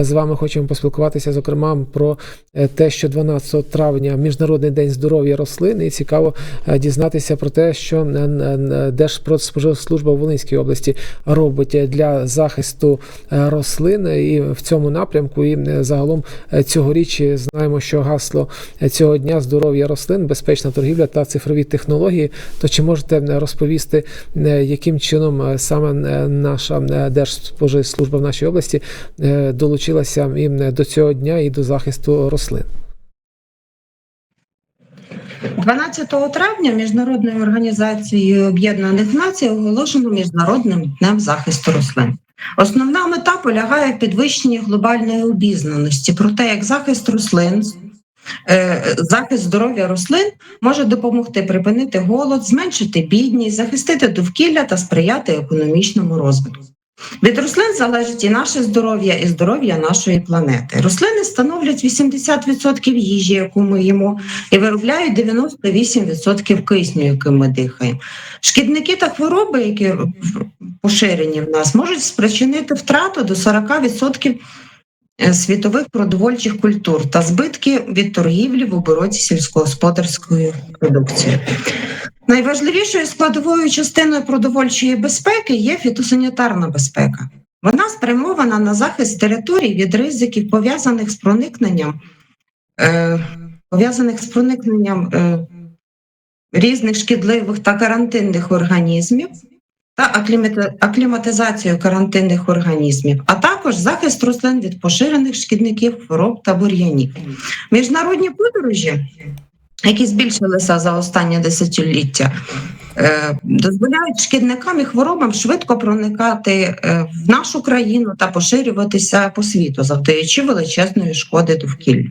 з вами хочемо поспілкуватися, зокрема, про е, те, що 12 травня Міжнародний день здоров'я рослин, і цікаво е, дізнатися про те, що е, е, Держпродспоживслужба в Волинській області робить для захисту е, рослин і в цьому напрямку. І е, загалом е, цьогоріч знаємо, що гасло е, цього дня здоров'я рослин, безпечна торгівля та цифрові технології. То чи можете е, розповісти, е, яким чином е, саме е, наша е, Держспоживслужба в нашій області е, долучилася е, до цього дня і до захисту рослин? 12 травня Міжнародною організацією Об'єднаних Націй оголошено Міжнародним днем захисту рослин. Основна мета полягає в підвищенні глобальної обізнаності про те, як захист рослин, е, захист здоров'я рослин може допомогти припинити голод, зменшити бідність, захистити довкілля та сприяти економічному розвитку. Від рослин залежить і наше здоров'я, і здоров'я нашої планети. Рослини становлять 80% їжі, яку ми їмо, і виробляють 98% кисню, яким ми дихаємо. Шкідники та хвороби, які поширені в нас, можуть спричинити втрату до 40% е, світових продовольчих культур та збитки від торгівлі в обороті сільськогосподарської продукції. Найважливішою складовою частиною продовольчої безпеки є фітосанітарна безпека. Вона спрямована на захист територій від ризиків, пов'язаних з проникненням, е, пов'язаних з проникненням е, різних шкідливих та карантинних організмів та аклімати- акліматизацію карантинних організмів, а також захист рослин від поширених шкідників, хвороб та бур'янів. Міжнародні подорожі, які збільшилися за останні десятиліття, е, дозволяють шкідникам і хворобам швидко проникати е, в нашу країну та поширюватися по світу, завдаючи величезної шкоди довкіллю.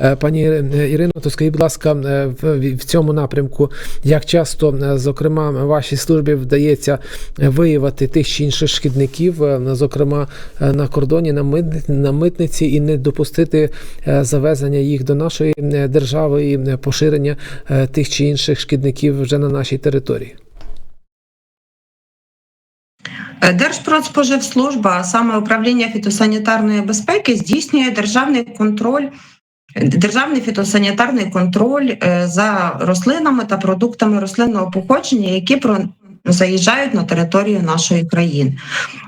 Е, Пані е, Ірино, то скажіть, будь ласка, е, в, цьому напрямку, як часто, е, зокрема, вашій службі вдається е, виявити тих чи інших шкідників, е, зокрема е, на кордоні, на, мит, на митниці, і не допустити е, завезення їх до нашої е, держави і е, поширення е, тих чи інших шкідників вже на нашій території? Е, Держпродспоживслужба, саме управління фітосанітарної безпеки, здійснює державний контроль. Державний фітосанітарний контроль е, за рослинами та продуктами рослинного походження, які про заїжджають на територію нашої країни.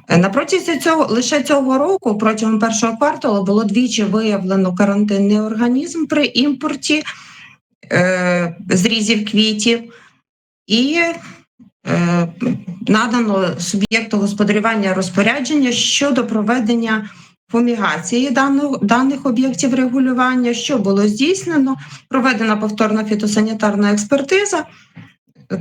Е, На протязі цього лише цього року, протягом першого кварталу, було двічі виявлено карантинний організм при імпорті е, зрізів квітів і е, надано суб'єкту господарювання розпорядження щодо проведення фумігації даних, даних об'єктів регулювання, що було здійснено, проведена повторна фітосанітарна експертиза.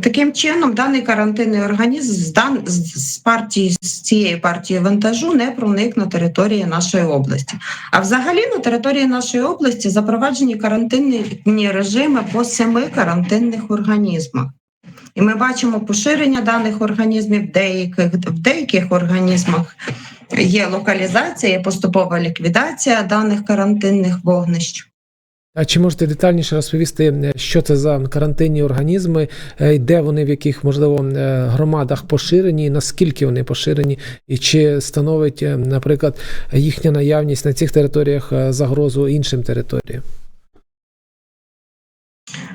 Таким чином, даний карантинний організм з, дан, з партії з цієї партії вантажу не проник на території нашої області. А взагалі на території нашої області запроваджені карантинні режими по семи карантинних організмах. І ми бачимо поширення даних організмів деяких, в деяких організмах є локалізація, є поступова ліквідація даних карантинних вогнищ. А чи можете детальніше розповісти, що це за карантинні організми, е, де вони в яких можливо е, громадах поширені, наскільки вони поширені, і чи становить, е, наприклад, їхня наявність на цих територіях загрозу іншим територіям?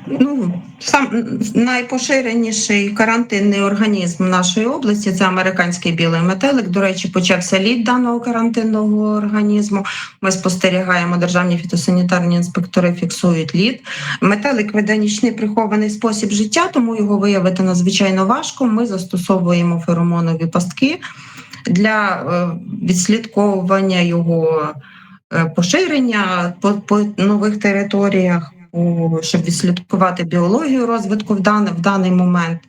Ну, сам найпоширеніший карантинний організм нашої області це американський білий метелик. До речі, почався лід даного карантинного організму. Ми спостерігаємо, державні фітосанітарні інспектори фіксують лід. Метелик веде нічний прихований спосіб життя, тому його виявити надзвичайно важко. Ми застосовуємо феромонові пастки для е, відслідковування його е, поширення по, по нових територіях щоб відслідкувати біологію розвитку в даний, в даний момент.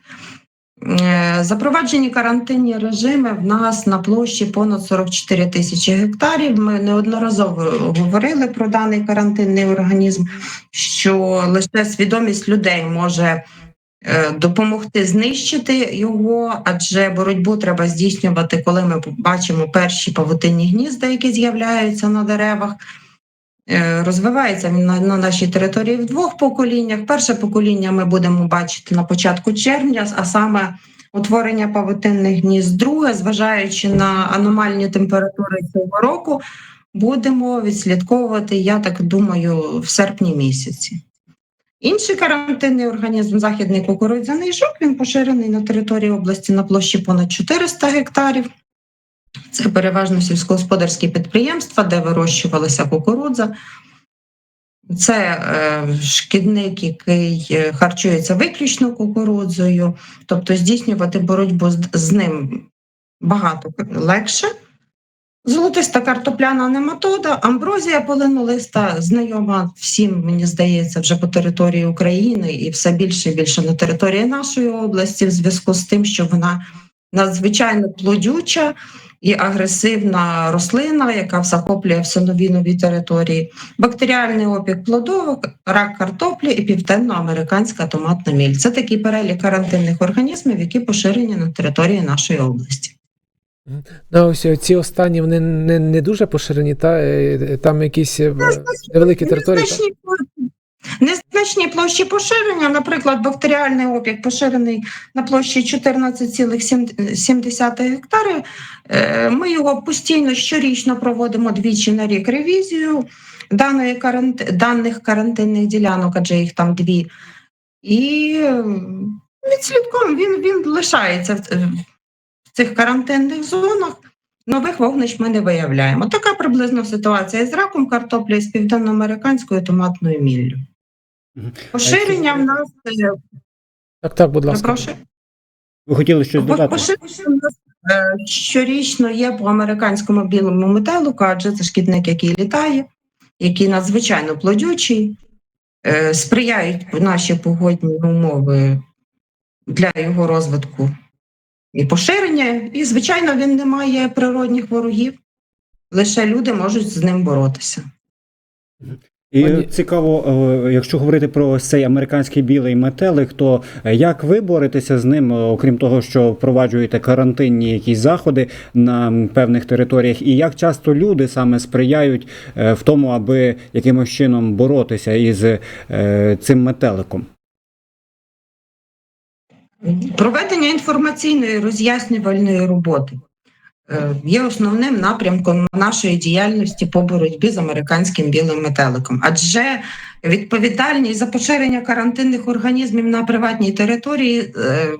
Е, Запроваджені карантинні режими в нас на площі понад 44 тисячі гектарів. Ми неодноразово говорили про даний карантинний організм, що лише свідомість людей може е, допомогти знищити його, адже боротьбу треба здійснювати, коли ми бачимо перші павутинні гнізда, які з'являються на деревах. Е, Розвивається він на, на нашій території в двох поколіннях. Перше покоління ми будемо бачити на початку червня, а саме утворення павутинних гнізд. Друге, зважаючи на аномальні температури цього року, будемо відслідковувати, я так думаю, в серпні місяці. Інший карантинний організм західний кукурудзяний жук, він поширений на території області на площі понад 400 гектарів. Це переважно сільськогосподарські підприємства, де вирощувалася кукурудза. Це е, шкідник, який е, харчується виключно кукурудзою, тобто здійснювати боротьбу з, ним багато легше. Золотиста картопляна нематода, амброзія полинолиста, знайома всім, мені здається, вже по території України і все більше і більше на території нашої області, в зв'язку з тим, що вона надзвичайно плодюча і агресивна рослина, яка захоплює все нові нові території, бактеріальний опік плодовок, рак картоплі і південноамериканська томатна міль. Це такий перелік карантинних організмів, які поширені на території нашої області. Ну, ось ці останні вони не, не дуже поширені, та е, там якісь е, невеликі території. та? Незначні площі поширення, наприклад, бактеріальний опік поширений на площі 14,7 гектарів. Е, Ми його постійно щорічно проводимо двічі на рік ревізію даної карант... даних карантинних ділянок, адже їх там дві. І відслідком він, він лишається в цих карантинних зонах. Нових вогнищ ми не виявляємо. Така приблизно ситуація з раком картоплі з південноамериканською томатною міллю. Поширення в нас е, Так, так, будь ласка. прошу. Ви хотіли щось додати? Поширення в нас е, щорічно є по американському білому метелику, адже це шкідник, який літає, який надзвичайно плодючий, е, сприяють наші погодні умови для його розвитку і поширення. І, звичайно, він не має природних ворогів. Лише люди можуть з ним боротися. І Пані- цікаво, е, якщо говорити про ось цей американський білий метелик, то як ви боретеся з ним, е, окрім того, що впроваджуєте карантинні якісь заходи на певних територіях, і як часто люди саме сприяють е, в тому, аби якимось чином боротися із цим метеликом? Проведення інформаційної роз'яснювальної роботи є основним напрямком нашої діяльності по боротьбі з американським білим метеликом, адже відповідальність за поширення карантинних організмів на приватній території е,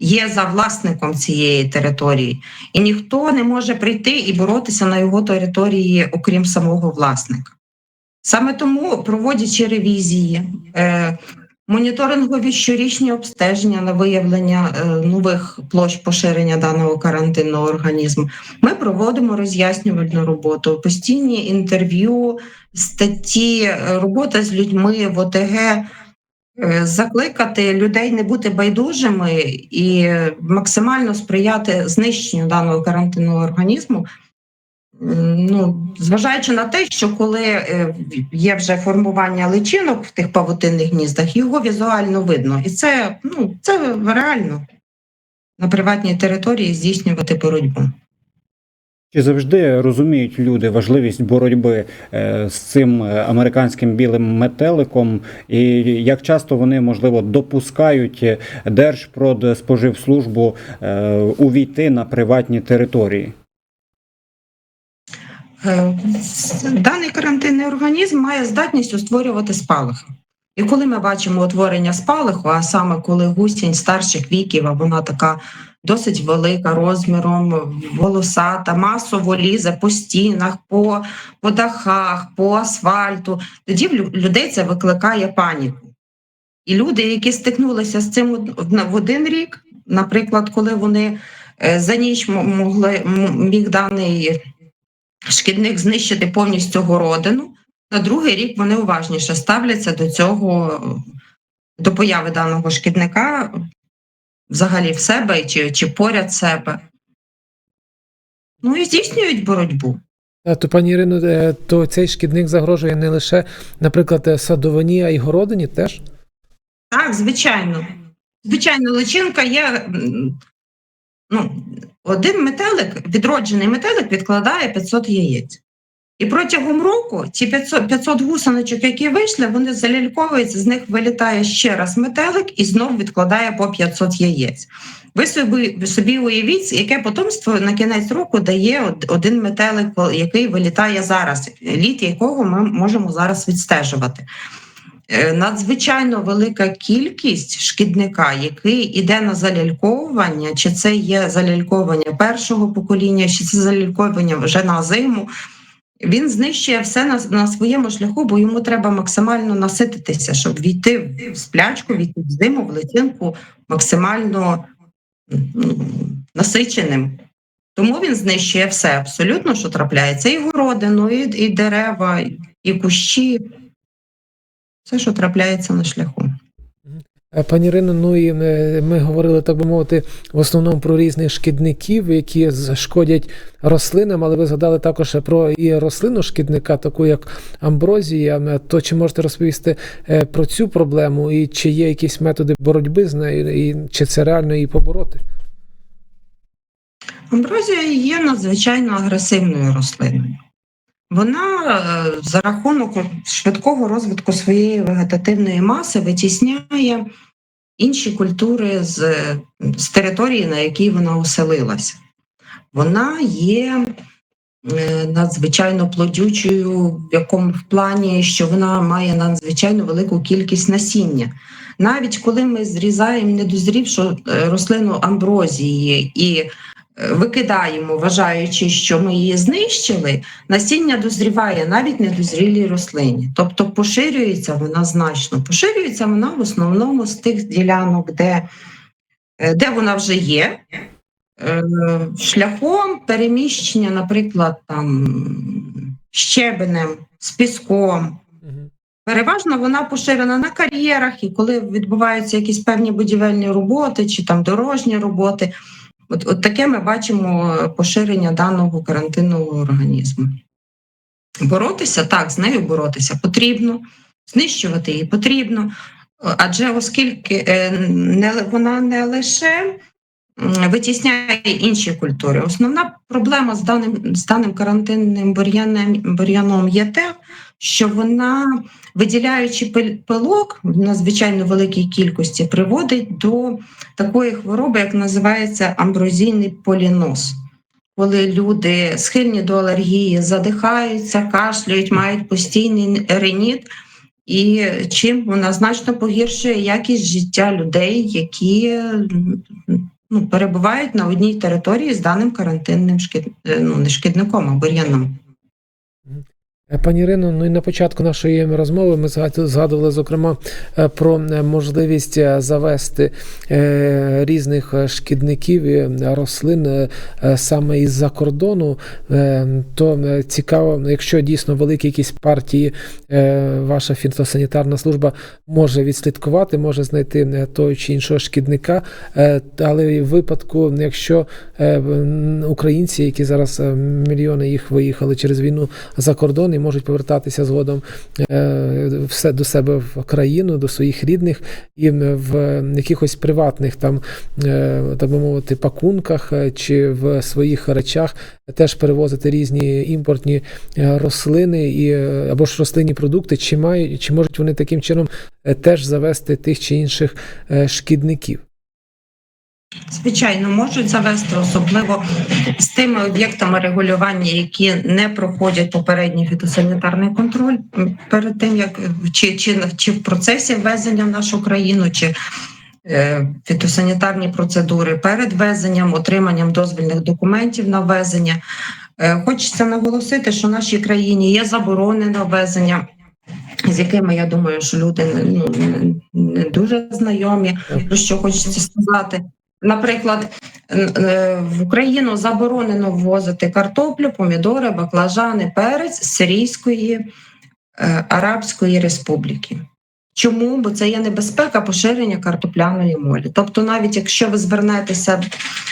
є за власником цієї території, і ніхто не може прийти і боротися на його території, окрім самого власника. Саме тому, проводячи ревізії, е, Моніторингові щорічні обстеження на виявлення е, нових площ поширення даного карантинного організму. Ми проводимо роз'яснювальну роботу, постійні інтерв'ю, статті, робота з людьми в ОТГ, е, закликати людей не бути байдужими і максимально сприяти знищенню даного карантинного організму. Ну, зважаючи на те, що коли е, є вже формування личинок в тих павутинних гніздах, його візуально видно. І це, ну, це реально на приватній території здійснювати боротьбу. Чи завжди розуміють люди важливість боротьби е, з цим е, американським білим метеликом, і як часто вони можливо допускають Держпродспоживслужбу увійти на приватні території? Е, Даний карантинний організм має здатність створювати спалахи. І коли ми бачимо утворення спалаху, а саме коли гусінь старших віків, а вона така досить велика розміром, волосата, масово лізе по стінах, по, по дахах, по асфальту, тоді в людей це викликає паніку. І люди, які стикнулися з цим в один рік, наприклад, коли вони е, за ніч могли міг даний шкідник знищити повністю городину. На другий рік вони уважніше ставляться до цього, до появи даного шкідника взагалі в себе чи, чи поряд себе. Ну і здійснюють боротьбу. То, пані Ірино, е, то цей шкідник загрожує не лише, наприклад, е, садовині, а й городині теж. Так, звичайно. Звичайно, личинка є. Ну, один метелик, відроджений метелик відкладає 500 яєць. І протягом року ці 500, 500 гусеничок, які вийшли, вони заляльковуються, з них вилітає ще раз метелик і знов відкладає по 500 яєць. Ви собі, собі уявіть, яке потомство на кінець року дає один метелик, який вилітає зараз, літ якого ми можемо зараз відстежувати. Е, Надзвичайно велика кількість шкідника, який іде на заляльковування, чи це є заляльковування першого покоління, чи це заляльковування вже на зиму. Він знищує все на, на своєму шляху, бо йому треба максимально насититися, щоб війти в сплячку, війти в зиму, в личинку максимально насиченим. Тому він знищує все абсолютно, що трапляється, і городину, і, і дерева, і кущі, все, що трапляється на шляху. Е, Пані Ірино, ну і е, ми говорили, так би мовити, в основному про різних шкідників, які шкодять рослинам, але ви згадали також про і рослину шкідника, таку як амброзія. Е, То чи можете розповісти про цю проблему, і чи є якісь методи боротьби з нею, і чи це реально її побороти? Амброзія є надзвичайно агресивною рослиною. Вона е, за рахунок швидкого розвитку своєї вегетативної маси витісняє інші культури з, з території, на якій вона оселилася. Вона є е, надзвичайно плодючою в якому в плані, що вона має надзвичайно велику кількість насіння. Навіть коли ми зрізаємо недозрівшу е, рослину амброзії і викидаємо, вважаючи, що ми її знищили, насіння дозріває навіть недозрілій рослині. Тобто поширюється вона значно. Поширюється вона в основному з тих ділянок, де, е, де вона вже є. Е, Шляхом переміщення, наприклад, там щебенем, з піском. Переважно вона поширена на кар'єрах, і коли відбуваються якісь певні будівельні роботи чи там дорожні роботи. От, от таке ми бачимо поширення даного карантинного організму. Боротися так, з нею боротися потрібно, знищувати її потрібно, адже оскільки е, не, вона не лише витісняє інші культури. Основна проблема з даним, з даним карантинним бур'яном є те, що вона, виділяючи пил- пилок в надзвичайно великій кількості, приводить до такої хвороби, як називається амброзійний поліноз. Коли люди схильні до алергії, задихаються, кашлюють, мають постійний реніт, і чим вона значно погіршує якість життя людей, які ну, перебувають на одній території з даним карантинним шкід... ну, не шкідником, а бур'яном. Е, Пані Ірино, ну і на початку нашої розмови ми згад- згадували зокрема е, про можливість е, завести різних шкідників і рослин саме із-за кордону. То цікаво, якщо дійсно великі якісь партії ваша фітосанітарна служба може відслідкувати, може знайти того чи іншого шкідника. Але в випадку, якщо українці, які зараз мільйони їх виїхали через війну за кордон можуть повертатися згодом е, все до себе в країну, до своїх рідних, і в якихось приватних там, е, так би мовити, пакунках е, чи в своїх речах теж перевозити різні імпортні рослини і або ж рослинні продукти, чи мають, чи можуть вони таким чином теж завести тих чи інших шкідників. Звичайно, можуть завести, особливо з тими об'єктами регулювання, які не проходять попередній фітосанітарний контроль перед тим, як чи, чи, чи в процесі ввезення в нашу країну, чи е, фітосанітарні процедури перед ввезенням, отриманням дозвільних документів на ввезення. Е, хочеться наголосити, що в нашій країні є заборони на ввезення. З якими я думаю, що люди ну, не дуже знайомі, про що хочеться сказати. Наприклад, е, в Україну заборонено ввозити картоплю, помідори, баклажани, перець з Сирійської е, Арабської Республіки. Чому? Бо це є небезпека поширення картопляної молі. Тобто, навіть якщо ви звернетеся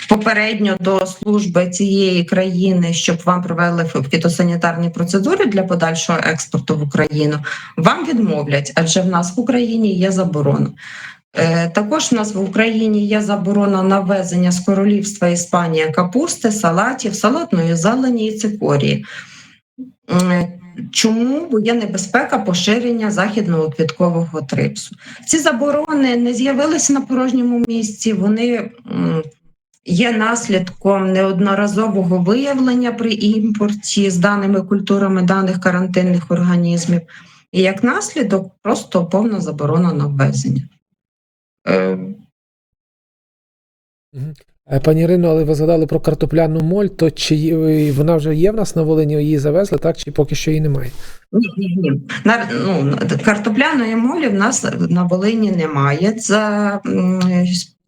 попередньо до служби цієї країни, щоб вам провели фі- фітосанітарні процедури для подальшого експорту в Україну, вам відмовлять, адже в нас в Україні є заборона. Е, Також в нас в Україні є заборона на ввезення з королівства Іспанія капусти, салатів, салатної зелені і цикорії. Чому? Бо є небезпека поширення західного квіткового трипсу. Ці заборони не з'явилися на порожньому місці, вони є наслідком неодноразового виявлення при імпорті з даними культурами даних карантинних організмів. І як наслідок просто повна заборона на ввезення. Е, Е, Пані Ірино, але ви згадали про картопляну моль, то чи вона вже є в нас на Волині, її завезли, так, чи поки що її немає? Ні, ні, ні. На, ну, картопляної молі в нас на Волині немає. За,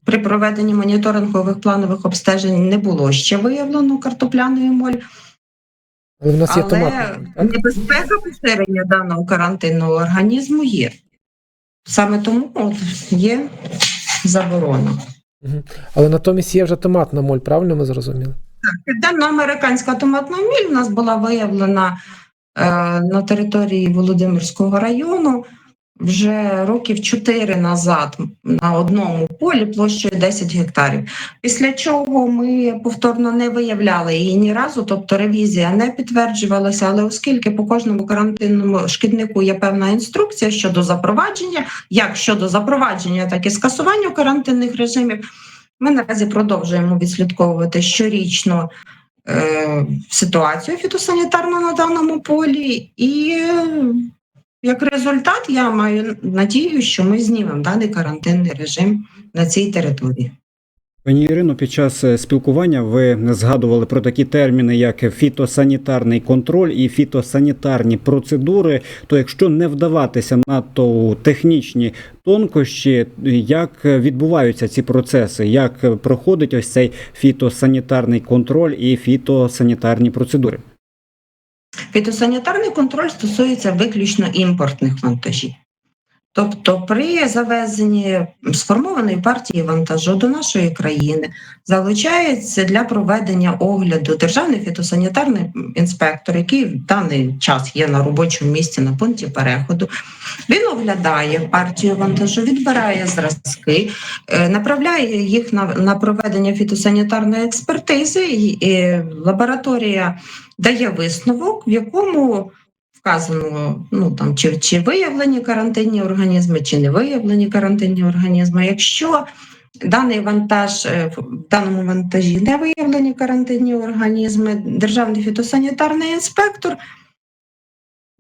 при проведенні моніторингових планових обстежень не було ще виявлено картопляної молі, Але в нас є але томатна моль, небезпека поширення даного карантинного організму є. Саме тому от, є заборона. Але натомість є вже томатна моль, правильно ми зрозуміли? Так, південноамериканська томатна міль у нас була виявлена е, на території Володимирського району вже років 4 назад на одному полі площею 10 гектарів. Після чого ми повторно не виявляли її ні разу, тобто ревізія не підтверджувалася. Але оскільки по кожному карантинному шкіднику є певна інструкція щодо запровадження, як щодо запровадження, так і скасування карантинних режимів. Ми наразі продовжуємо відслідковувати щорічно е, ситуацію фітосанітарну на даному полі, і як результат я маю надію, що ми знімемо даний карантинний режим на цій території. Пані Ірино, під час е, спілкування ви згадували про такі терміни, як фітосанітарний контроль і фітосанітарні процедури. То якщо не вдаватися надто у технічні тонкощі, як відбуваються ці процеси, як проходить ось цей фітосанітарний контроль і фітосанітарні процедури? Фітосанітарний контроль стосується виключно імпортних вантажів. Тобто, при завезенні сформованої партії вантажу до нашої країни залучається для проведення огляду державний фітосанітарний інспектор, який в даний час є на робочому місці на пункті переходу. Він оглядає партію вантажу, відбирає зразки, е, направляє їх на, на проведення фітосанітарної експертизи. І, і лабораторія дає висновок, в якому вказано ну там чи, чи виявлені карантинні організми, чи не виявлені карантинні організми. Якщо даний вантаж е, в даному вантажі не виявлені карантинні організми, державний фітосанітарний інспектор.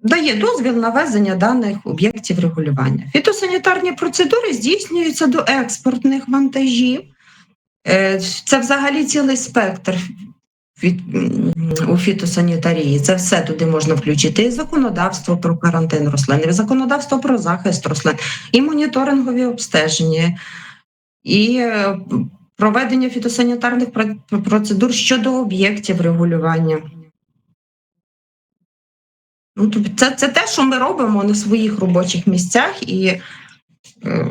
Дає дозвіл на ввезення даних об'єктів регулювання. Фітосанітарні процедури здійснюються до експортних вантажів. Е, Це взагалі цілий спектр від, у фітосанітарії. Це все туди можна включити. І законодавство про карантин рослин, і законодавство про захист рослин, і моніторингові обстеження, і е, проведення фітосанітарних пр- процедур щодо об'єктів регулювання. Ну, тобто це, це те, що ми робимо на своїх робочих місцях, і е,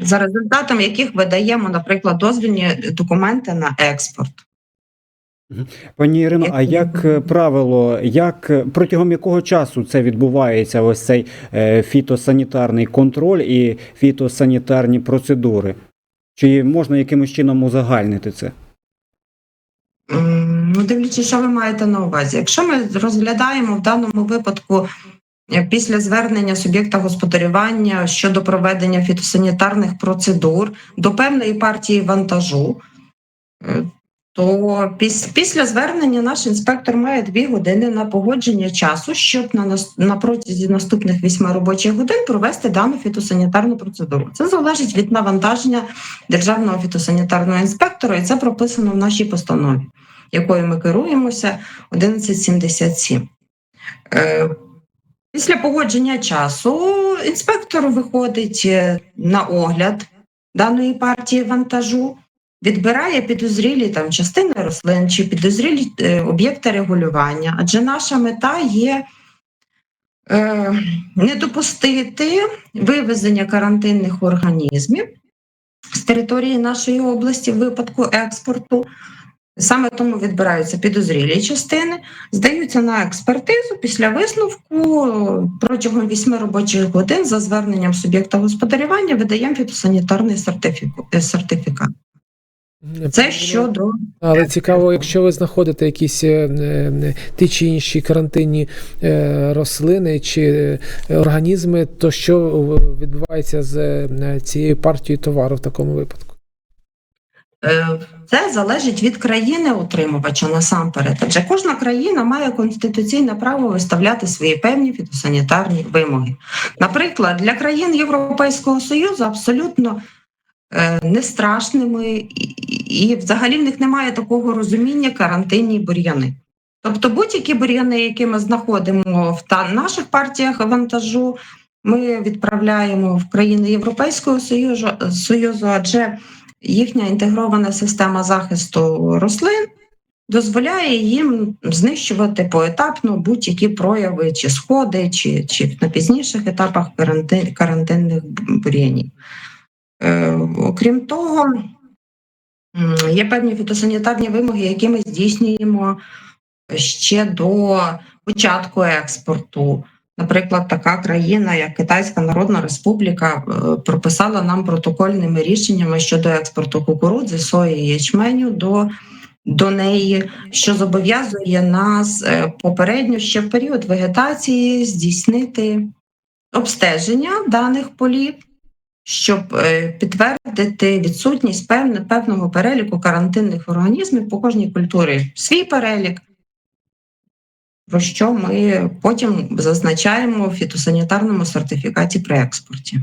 за результатом яких видаємо, наприклад, дозвільні документи на експорт. Пані Ірино, а як е, правило, як е, протягом якого часу це відбувається? Ось цей е, фітосанітарний контроль і фітосанітарні процедури? Чи можна якимось чином узагальнити це? Ну, дивлячись, що ви маєте на увазі. Якщо ми розглядаємо в даному випадку після звернення суб'єкта господарювання щодо проведення фітосанітарних процедур до певної партії вантажу, е, то піс- після звернення наш інспектор має дві години на погодження часу, щоб на, на протязі наступних вісьми робочих годин провести дану фітосанітарну процедуру. Це залежить від навантаження державного фітосанітарного інспектора, і це прописано в нашій постанові якою ми керуємося, 1177. Після погодження часу інспектор виходить е, на огляд даної партії вантажу, відбирає підозрілі там частини рослин чи підозрілі е, об'єкти регулювання, адже наша мета є е, не допустити вивезення карантинних організмів з території нашої області в випадку експорту. Саме тому відбираються підозрілі частини, здаються на експертизу після висновку протягом 8 робочих годин за зверненням суб'єкта господарювання видаємо фітосанітарний е, сертифікат. Це щодо Але цікаво, якщо ви знаходите якісь е, е, ті чи інші карантинні рослини чи організми, то що відбувається з цією партією товару в такому випадку? Е, Це залежить від країни утримувача насамперед. Адже кожна країна має конституційне право виставляти свої певні фітосанітарні вимоги. Наприклад, для країн Європейського Союзу абсолютно е, не страшними, і, і і взагалі в них немає такого розуміння карантинні бур'яни. Тобто будь-які бур'яни, які ми знаходимо в та наших партіях вантажу, ми відправляємо в країни Європейського Союзу, Союзу адже їхня інтегрована система захисту рослин дозволяє їм знищувати поетапно будь-які прояви чи сходи, чи, чи на пізніших етапах карантин, карантинних бур'янів. Е, окрім того, є певні фітосанітарні вимоги, які ми здійснюємо ще до початку експорту. Наприклад, така країна, як Китайська Народна Республіка, е, прописала нам протокольними рішеннями щодо експорту кукурудзи, сої і ячменю до, до неї, що зобов'язує нас е, попередньо ще в період вегетації здійснити обстеження даних полів, щоб е, підтвердити відсутність певне, певного переліку карантинних організмів по кожній культурі. Свій перелік, про що ми потім зазначаємо в фітосанітарному сертифікаті при експорті.